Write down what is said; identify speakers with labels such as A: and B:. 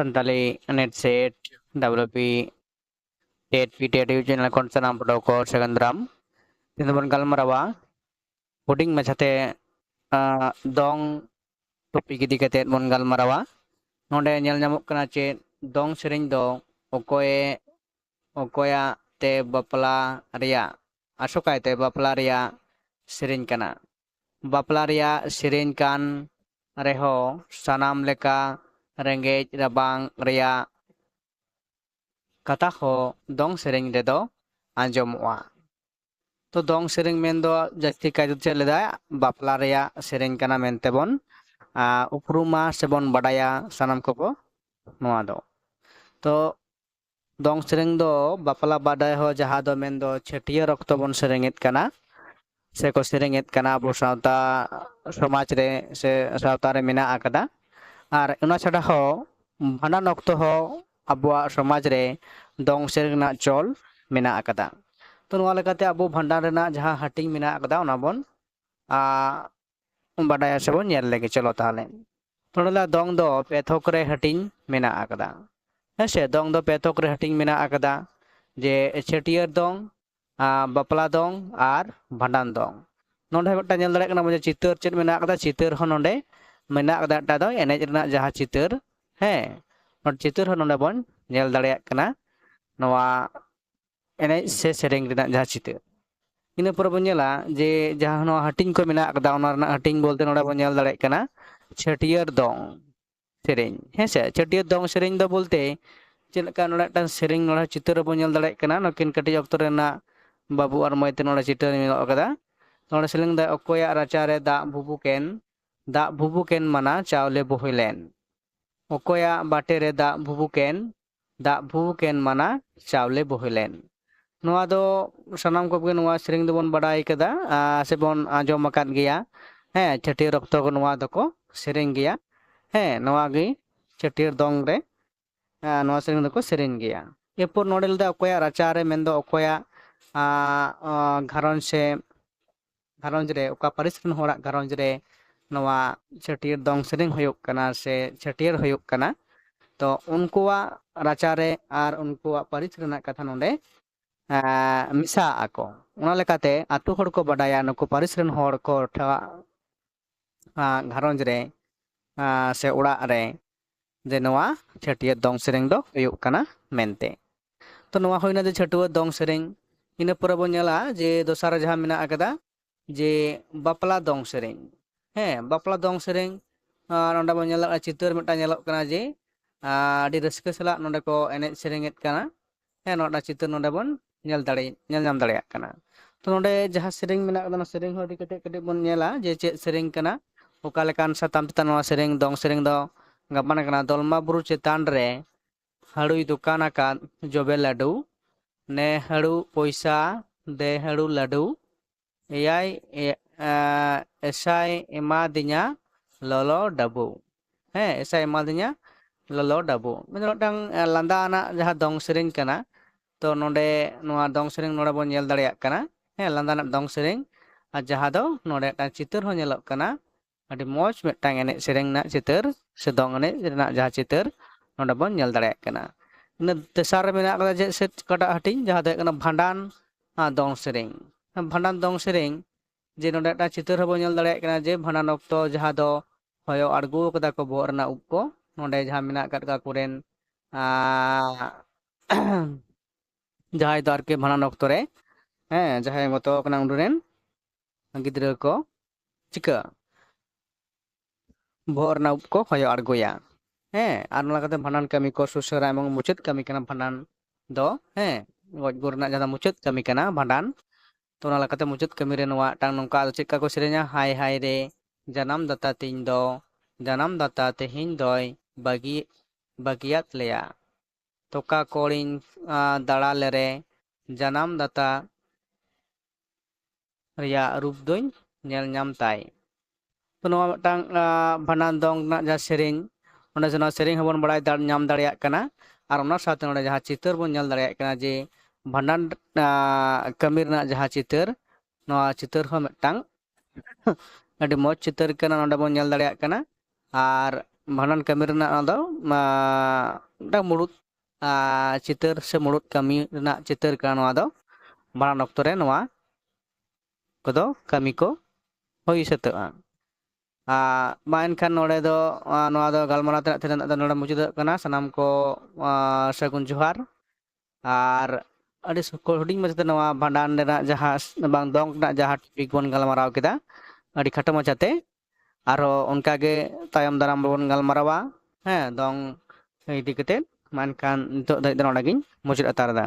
A: Santali Net Set WP Tet PTU channel kon sanam podo ko sagandram tinabon galmarawa huding machate dong topik idi kate bon galmarawa nonde nyel nyamuk kana che dong sering do okoye okoya te bapla ria asokai te bapla ria sering kana bapla ria sering kan reho sanam leka rengej rabang ria kata ho dong sering redo anjomwa तो dong sering mendo jasti kayu cheleda bapla rea sering kana mente bon upruma sebon badaya sanam ko noa do तो dong sering do bapla badai ho jaha do mendo chetiya rokto bon serenget kana se ko serenget kana abo sauta সমাজ রে সে সাউতা রে মেনা আকাদা আর ᱚᱱᱟ ᱪᱷᱟᱰᱟ ᱦᱚᱸ ᱵᱷᱟᱸᱰᱟᱱ ᱚᱠᱛᱚ ᱦᱚᱸ ᱟᱵᱚᱣᱟᱜ ᱥᱚᱢᱟᱡᱽ ᱨᱮ ᱫᱚᱝ ᱥᱮᱨᱮᱧ ᱨᱮᱱᱟᱜ ᱪᱚᱞ ᱢᱮᱱᱟᱜ ᱟᱠᱟᱫᱟ ᱛᱚ ᱱᱚᱣᱟ ᱞᱮᱠᱟᱛᱮ ᱟᱵᱚ ᱵᱷᱟᱸᱰᱟᱱ ᱨᱮᱱᱟᱜ ᱡᱟᱦᱟᱸ ᱦᱟᱹᱴᱤᱧ ᱢᱮᱱᱟᱜ ᱟᱠᱟᱫᱟ ᱚᱱᱟ ᱵᱚᱱ ᱵᱟᱰᱟᱭᱟ ᱥᱮᱵᱚᱱ ᱧᱮᱞ ᱞᱮᱜᱮ ᱪᱚᱞᱚ ᱛᱟᱦᱞᱮ ᱛᱚᱲᱞᱟ ᱫᱚᱝ ᱫᱚ ᱯᱮ ᱛᱷᱚᱠ ᱨᱮ ᱦᱟᱹᱴᱤᱧ ᱢᱮᱱᱟᱜ ᱟᱠᱟᱫᱟ ᱦᱮᱸᱥᱮ ᱫᱚᱝ ᱫᱚ ᱯᱮ ᱛᱷᱚᱠ ᱨᱮ ᱦᱟᱹᱴᱤᱧ ᱢᱮᱱᱟᱜ ᱟᱠᱟᱫᱟ ᱡᱮ ᱪᱷᱟᱹᱴᱭᱟᱹᱨ ᱫᱚᱝ ᱵᱟᱯᱞᱟ ᱫᱚᱝ ᱟᱨ ᱵᱷᱟᱸᱰᱟᱱ ᱫᱚᱝ ᱱᱚᱰᱮ ᱢᱤᱫᱴᱟᱝ ᱧᱮᱞ ᱫᱟᱲᱮᱭᱟᱜ ᱠᱟᱱᱟ ᱡᱮ ᱪᱤᱛᱟᱹᱨ ᱪᱮᱫ ᱢᱮᱱᱟᱜ ᱟᱠᱟᱫᱟ ᱪᱤᱛᱟᱹᱨ ᱦᱚᱸ ᱱᱚᱰᱮ menak dak dak dak enak enak jahat citer heh not citer hono bon, nyel dari kena nawa enak se sering enak jahat citer ini perubahannya lah je jahat nawa hating ko menak dak dak nawa hating bolte nawa dapat nyel dari kena chatier dong sering heh se chatier dong sering dapat bolte jenak kan nawa tan sering noda citer apa nyel dari kena nakin kati waktu enak babu armoy noda citer ini nawa kata. Nolak seling da okoya racare da bubuken ᱫᱟᱜ ᱵᱷᱩᱵᱩᱠᱮᱱ ᱢᱟᱱᱟ ᱪᱟᱣᱞᱮ ᱵᱳᱦᱮ ᱞᱮᱱ ᱚᱠᱚᱭᱟᱜ ᱵᱟᱴᱮᱨᱮ ᱫᱟᱜ ᱵᱷᱩᱵᱩᱠᱮᱱ ᱫᱟᱜ ᱵᱷᱩᱵᱩᱠᱮᱱ ᱢᱟᱱᱟ ᱪᱟᱣᱞᱮ ᱵᱳᱦᱮ ᱞᱮᱱ ᱱᱚᱣᱟ ᱫᱚ ᱥᱟᱱᱟᱢ ᱠᱚᱜᱮ ᱱᱚᱣᱟ ᱥᱮᱨᱮᱧ ᱫᱚᱵᱚᱱ ᱵᱟᱰᱟᱭ ᱠᱟᱫᱟ ᱥᱮᱵᱚᱱ ᱟᱸᱡᱚᱢ ᱟᱠᱟᱫ ᱜᱮᱭᱟ ᱦᱮᱸ ᱪᱷᱟᱹᱴᱭᱟᱹᱨ ᱚᱠᱛᱚ ᱱᱚᱣᱟ ᱫᱚᱠᱚ ᱥᱮᱨᱮᱧ ᱜᱮᱭᱟ ᱦᱮᱸ ᱱᱚᱣᱟ ᱜᱮ ᱪᱷᱟᱹᱴᱭᱟᱹᱨ ᱫᱚᱝ ᱨᱮ ᱱᱚᱣᱟ ᱥᱮᱨᱮᱧ ᱫᱚᱠᱚ ᱥᱮᱨᱮᱧ ᱜᱮᱭᱟ ᱮᱨᱯᱚᱨ ᱱᱚᱰᱮ ᱞᱮᱫᱟ ᱚᱠᱚᱭᱟᱜ ᱨᱟᱪᱟᱨᱮ ᱢᱮᱱᱫᱚ ᱚᱠᱚᱭᱟᱜ ᱜᱷᱟᱨᱚᱸᱡᱽ ᱥᱮ ᱜᱷᱟᱨᱚᱸᱡᱽ ᱨᱮ ᱚᱠᱟ ᱯᱟᱹᱨᱤᱥ ᱨᱮᱱ ᱦᱚᱲᱟᱜ ᱜᱷᱟᱨᱚᱸᱡᱽ ᱨᱮ ᱱᱚᱣᱟ ᱪᱷᱟᱹᱴᱭᱟᱹᱨ ᱫᱚᱝ ᱥᱮᱨᱮᱧ ᱦᱩᱭᱩᱜ ᱠᱟᱱᱟ ᱥᱮ ᱪᱷᱟᱹᱴᱭᱟᱹᱨ ᱦᱩᱭᱩᱜ ᱠᱟᱱᱟ ᱛᱚ ᱩᱱᱠᱩᱣᱟᱜ ᱨᱟᱪᱟᱨᱮ ᱟᱨ ᱩᱱᱠᱩᱣᱟᱜ ᱯᱟᱹᱨᱤᱥ ᱨᱮᱱᱟᱜ ᱠᱟᱛᱷᱟ ᱱᱚᱰᱮ ᱢᱮᱥᱟᱜ ᱟᱠᱚ ᱚᱱᱟ ᱞᱮᱠᱟᱛᱮ ᱟᱛᱳ ᱦᱚᱲ ᱠᱚ ᱵᱟᱰᱟᱭᱟ ᱱᱩᱠᱩ ᱯᱟᱹᱨᱤᱥ ᱨᱮᱱ ᱦᱚᱲ ᱠᱚ ᱴᱷᱮᱣᱟᱜ ᱜᱷᱟᱨᱚᱸᱡᱽ ᱨᱮ ᱥᱮ ᱚᱲᱟᱜ ᱨᱮ ᱡᱮ ᱱᱚᱣᱟ ᱪᱷᱟᱹᱴᱭᱟᱹᱨ ᱫᱚᱝ ᱥᱮᱨᱮᱧ ᱫᱚ ᱦᱩᱭᱩᱜ ᱠᱟᱱᱟ ᱢᱮᱱᱛᱮ ᱛᱚ ᱱᱚᱣᱟ ᱦᱩᱭᱱᱟ ᱡᱮ ᱪᱷᱟᱹᱴᱩᱣᱟᱹ ᱫᱚᱝ ᱥᱮᱨᱮᱧ ᱤᱱᱟᱹ ᱯᱚᱨᱮ ᱵᱚᱱ ᱧᱮᱞᱟ ᱡᱮ ᱫᱚᱥᱟᱨ ᱡᱟᱦᱟᱸ ᱢᱮᱱᱟᱜ ᱟᱠᱟᱫᱟ ᱡᱮ ᱵᱟᱯᱞᱟ ᱫᱚᱝ ᱥᱮᱨᱮᱧ ᱦᱮᱸ ᱵᱟᱯᱞᱟ ᱫᱚᱝ ᱥᱮᱨᱮᱧ ᱱᱚᱰᱮ ᱵᱚᱱ ᱧᱮᱞ ᱪᱤᱛᱟᱹᱨ ᱢᱤᱫᱴᱟᱝ ᱧᱮᱞᱚᱜ ᱠᱟᱱᱟ ᱡᱮ ᱟᱹᱰᱤ ᱨᱟᱹᱥᱠᱟᱹ ᱥᱟᱞᱟᱜ ᱱᱚᱰᱮ ᱠᱚ ᱮᱱᱮᱡ ᱥᱮᱨᱮᱧᱮᱫ ᱠᱟᱱᱟ ᱦᱮᱸ ᱱᱚᱣᱟ ᱪᱤᱛᱟᱹᱨ ᱱᱚᱰᱮ ᱵᱚᱱ ᱧᱮᱞ ᱫᱟᱲᱮ ᱧᱮᱞ ᱧᱟᱢ ᱫᱟᱲᱮᱭᱟᱜ ᱠᱟᱱᱟ ᱛᱚ ᱱᱚᱰᱮ ᱡᱟᱦᱟᱸ ᱥᱮᱨᱮᱧ ᱢᱮᱱᱟᱜ ᱠᱟᱫᱟ ᱚᱱᱟ ᱥᱮᱨᱮᱧ ᱦᱚᱸ ᱟᱹᱰᱤ ᱠᱟᱹᱴᱤᱡ ᱠᱟᱹᱴᱤᱡ ᱵᱚᱱ ᱧᱮᱞᱟ ᱡᱮ ᱪᱮᱫ ᱥᱮᱨᱮᱧ ᱠᱟᱱᱟ ᱚᱠᱟ ᱞᱮᱠᱟᱱ ᱥᱟᱛᱟᱢ ᱪᱮᱛᱟᱱ ᱱᱚᱣᱟ ᱥᱮᱨᱮᱧ ᱫᱚᱝ ᱥᱮᱨᱮᱧ ᱫᱚ ᱜᱟᱵᱟᱱ ᱠᱟᱱᱟ ᱫᱚᱞᱢᱟ ᱵᱩᱨᱩ ᱪᱮᱛᱟᱱ ᱨᱮ ᱦᱟᱹᱲᱩᱭ ᱫᱚᱠᱟᱱ ᱟᱠᱟᱫ ᱡᱚᱵᱮ ᱞᱟᱹᱰᱩ ᱱᱮ ᱦᱟᱹᱲᱩ ᱯᱚᱭᱥᱟ ᱫᱮ ᱦᱟᱹᱲᱩ ᱞᱟᱹᱰᱩ ᱮᱭᱟᱭ ᱮᱥᱟᱭ ᱮᱢᱟᱫᱤᱧᱟ ᱞᱚᱞᱚ ᱰᱟᱵᱩ ᱦᱮᱸ ᱮᱥᱟᱭ ᱮᱢᱟᱫᱤᱧᱟ ᱞᱚᱞᱚ ᱰᱟᱵᱩ ᱢᱤᱫᱴᱟᱝ ᱞᱟᱸᱫᱟ ᱟᱱᱟᱜ ᱡᱟᱦᱟᱸ ᱫᱚᱝ ᱥᱮᱨᱮᱧ ᱠᱟᱱᱟ ᱛᱚ ᱱᱚᱰᱮ ᱱᱚᱣᱟ ᱫᱚᱝ ᱥᱮᱨᱮᱧ ᱱᱚᱰᱮ ᱵᱚᱱ ᱧᱮᱞ ᱫᱟᱲᱮᱭᱟᱜ ᱠᱟᱱᱟ ᱦᱮᱸ ᱞᱟᱸᱫᱟ ᱟᱱᱟᱜ ᱫᱚᱝ ᱥᱮᱨᱮᱧ ᱟᱨ ᱡᱟᱦᱟᱸ ᱫᱚ ᱱᱚᱰᱮ ᱢᱤᱫᱴᱟᱝ ᱪᱤᱛᱟᱹᱨ ᱦᱚᱸ ᱧᱮᱞᱚᱜ ᱠᱟᱱᱟ ᱟᱹᱰᱤ ᱢᱚᱡᱽ ᱢᱤᱫᱴᱟᱝ ᱮᱱᱮᱡ ᱥᱮᱨᱮᱧ ᱨᱮᱱᱟᱜ ᱪᱤᱛᱟᱹᱨ ᱥᱮ ᱫᱚᱝ ᱮᱱᱮᱡ ᱨᱮᱱᱟᱜ ᱡᱟᱦᱟᱸ ᱪᱤᱛᱟᱹᱨ ᱱᱚᱰᱮ ᱵᱚᱱ ᱧᱮᱞ ᱫᱟᱲᱮᱭᱟᱜ ᱠᱟᱱᱟ ᱤᱱᱟᱹ ᱛᱮᱥᱟᱨ ᱨᱮ ᱢᱮᱱᱟᱜ ᱠᱟᱫᱟ ᱪᱮᱫ ᱥᱮᱫ ᱚᱠᱟᱴᱟᱜ ᱦᱟᱹᱴᱤᱧ ᱡᱟᱦᱟᱸ ᱫᱚ ᱦᱩᱭᱩᱜ ᱠᱟᱱᱟ ᱵᱷᱟᱸᱰᱟᱱ ᱫᱚᱝ ᱥᱮᱨᱮᱧ ᱵᱷᱟᱸᱰᱟᱱ ᱫᱚᱝ ᱥᱮᱨᱮᱧ ᱡᱮ ᱱᱚᱰᱮ ᱢᱤᱫᱴᱟᱝ ᱪᱤᱛᱟᱹᱨ ᱦᱚᱸᱵᱚᱱ ᱧᱮᱞ ᱫᱟᱲᱮᱭᱟᱜ ᱠᱟᱱᱟ ᱡᱮ ᱵᱷᱟᱸᱰᱟᱱ ᱚᱠᱛᱚ ᱡᱟᱦᱟᱸ ᱫᱚ ᱦᱚᱭᱚ ᱟᱬᱜᱚ ᱠᱟᱫᱟ ᱠᱚ ᱵᱚᱦᱚᱜ ᱨᱮᱱᱟᱜ ᱩᱵ ᱠᱚ ᱱᱚᱰᱮ ᱡᱟᱦᱟᱸ ᱢᱮᱱᱟᱜ ᱟᱠᱟᱫ ᱠᱚᱣᱟ ᱟᱠᱚᱨᱮᱱ ᱡᱟᱦᱟᱸᱭ ᱫᱚ ᱟᱨᱠᱤ ᱵᱷᱟᱸᱰᱟᱱ ᱚᱠᱛᱚ ᱨᱮ ᱦᱮᱸ ᱡᱟᱦᱟᱸᱭ ᱜᱚᱛᱚ ᱠᱟᱱᱟ ᱩᱱᱨᱮᱱ ᱜᱤᱫᱽᱨᱟᱹ ᱠᱚ ᱪᱤᱠᱟᱹᱜᱼᱟ ᱵᱚᱦᱚᱜ ᱨᱮᱱᱟᱜ ᱩᱵ ᱠᱚ ᱦᱚᱭᱚ ᱟᱬᱜᱚᱭᱟ ᱦᱮᱸ ᱟᱨ ᱚᱱᱟ ᱠᱟᱛᱮ ᱵᱷᱟᱸᱰᱟᱱ ᱠᱟᱹᱢᱤ ᱠᱚ ᱥᱩᱥᱟᱹᱨᱟ ᱮᱵᱚᱝ ᱢᱩᱪᱟᱹᱫ ᱠᱟᱹᱢᱤ ᱠᱟᱱᱟ ᱵᱷᱟᱸᱰᱟᱱ ᱫᱚ ᱦᱮᱸ ᱜᱚᱡ ᱜᱩᱨ ᱨᱮᱱᱟᱜ ᱡᱟᱦᱟᱸ ᱢᱩᱪᱟᱹᱫ ᱠᱟᱹᱢᱤ ᱠᱟᱱᱟ ᱵᱷᱟᱸᱰᱟᱱ ᱛᱚ ᱚᱱᱟ ᱞᱮᱠᱟᱛᱮ ᱢᱩᱪᱟᱹᱫ ᱠᱟᱹᱢᱤ ᱨᱮ ᱱᱚᱣᱟ ᱢᱤᱫᱴᱟᱝ ᱱᱚᱝᱠᱟ ᱟᱫᱚ ᱪᱮᱫᱠᱟ ᱠᱚ ᱥᱮᱨᱮᱧᱟ ᱦᱟᱭ ᱦᱟᱭ ᱨᱮ ᱡᱟᱱᱟᱢ ᱫᱟᱛᱟ ᱛᱤᱧ ᱫᱚ ᱡᱟᱱᱟᱢ ᱫᱟᱛᱟ ᱛᱮᱦᱮᱧ ᱫᱚᱭ ᱵᱟᱹᱜᱤ ᱵᱟᱹᱜᱤᱭᱟᱫ ᱞᱮᱭᱟ ᱛᱚᱠᱟ ᱠᱚᱲᱤᱧ ᱫᱟᱲᱟ ᱞᱮᱨᱮ ᱡᱟᱱᱟᱢ ᱫᱟᱛᱟ ᱨᱮᱭᱟᱜ ᱨᱩᱯ ᱫᱚᱧ ᱧᱮᱞ ᱧᱟᱢ ᱛᱟᱭ ᱛᱚ ᱱᱚᱣᱟ ᱢᱤᱫᱴᱟᱝ ᱵᱷᱟᱸᱰᱟᱱ ᱫᱚᱝ ᱨᱮᱱᱟᱜ ᱡᱟᱦᱟᱸ ᱥᱮᱨᱮᱧ ᱚᱸᱰᱮ ᱥᱮ ᱱᱚᱣᱟ ᱥᱮᱨᱮᱧ ᱦᱚᱸᱵᱚᱱ ᱵᱟᱲᱟᱭ ᱧᱟᱢ ᱫᱟᱲᱮᱭᱟᱜ ᱠᱟᱱᱟ ᱟᱨ ᱚᱱᱟ ᱥᱟᱶᱛᱮ ᱱᱚᱰᱮ ᱡᱟᱦᱟᱸ ᱪᱤᱛᱟᱹᱨ ᱵᱚᱱ ᱧᱮᱞ ᱫᱟᱲᱮᱭᱟᱜ ᱠᱟᱱᱟ ᱡᱮ ᱵᱷᱟᱸᱰᱟᱱ ᱠᱟᱹᱢᱤ ᱨᱮᱱᱟᱜ ᱡᱟᱦᱟᱸ ᱪᱤᱛᱟᱹᱨ ᱱᱚᱣᱟ ᱪᱤᱛᱟᱹᱨ ᱦᱚᱸ ᱢᱤᱫᱴᱟᱝ ᱟᱹᱰᱤ ᱢᱚᱡᱽ ᱪᱤᱛᱟᱹᱨ ᱠᱟᱱᱟ ᱱᱚᱰᱮ ᱵᱚᱱ ᱧᱮᱞ ᱫᱟᱲᱮᱭᱟᱜ ᱠᱟᱱᱟ ᱟᱨ ᱵᱷᱟᱸᱰᱟᱱ ᱠᱟᱹᱢᱤ ᱨᱮᱱᱟᱜ ᱚᱱᱟ ᱫᱚ ᱢᱤᱫᱴᱟᱝ ᱢᱩᱲᱩᱫ ᱪᱤᱛᱟᱹᱨ ᱥᱮ ᱢᱩᱲᱩᱫ ᱠᱟᱹᱢᱤ ᱨᱮᱱᱟᱜ ᱪᱤᱛᱟᱹᱨ ᱠᱟᱱᱟ ᱱᱚᱣᱟ ᱫᱚ ᱵᱷᱟᱸᱰᱟᱱ ᱚᱠᱛᱚ ᱨᱮ ᱱᱚᱣᱟ ᱠᱚᱫᱚ ᱠᱟᱹᱢᱤ ᱠᱚ ᱦᱩᱭ ᱥᱟᱹᱛᱟᱹᱜᱼᱟ ᱟᱨ ᱢᱟ ᱮᱱᱠᱷᱟᱱ ᱱᱚᱰᱮ ᱫᱚ ᱱᱚᱣᱟ ᱫᱚ ᱜᱟᱞᱢᱟᱨᱟᱣ ᱛᱮᱱᱟᱜ ᱛᱟᱦᱮᱸ ᱫᱚ ᱱᱚᱰᱮ ᱢᱩᱪᱟᱹᱫᱚᱜ ᱠᱟᱱᱟ ᱥᱟᱱᱟᱢ ᱠᱚ ᱥᱟᱹᱜᱩᱱ ᱡᱚᱦᱟᱨ ᱟᱨ ᱟᱹᱰᱤ ᱦᱩᱰᱤᱧ ᱢᱟᱪᱷᱟᱛᱮ ᱱᱚᱣᱟ ᱵᱷᱟᱸᱰᱟᱱ ᱨᱮᱱᱟᱜ ᱡᱟᱦᱟᱸ ᱵᱟᱝ ᱫᱚᱝ ᱨᱮᱱᱟᱜ ᱡᱟᱦᱟᱸ ᱴᱚᱯᱤᱠ ᱵᱚᱱ ᱜᱟᱞᱢᱟᱨᱟᱣ ᱠᱮᱫᱟ ᱟᱹᱰᱤ ᱠᱷᱟᱴᱚ ᱢᱟᱪᱷᱟᱛᱮ ᱟᱨᱦᱚᱸ ᱚᱱᱠᱟᱜᱮ ᱛᱟᱭᱚᱢ ᱫᱟᱨᱟᱢ ᱵᱚᱱ ᱜᱟᱞᱢᱟᱨᱟᱣᱟ ᱦᱮᱸ ᱫᱚᱝ ᱤᱫᱤ ᱠᱟᱛᱮᱫ ᱢᱟ ᱮᱱᱠᱷᱟᱱ ᱱᱤᱛᱚᱜ ᱫᱷᱟᱹᱨᱤᱡ ᱫᱚ ᱱᱚᱰᱮ ᱜᱤᱧ ᱢᱩᱪᱟᱹᱫ ᱦᱟᱛᱟᱲ ᱮᱫᱟ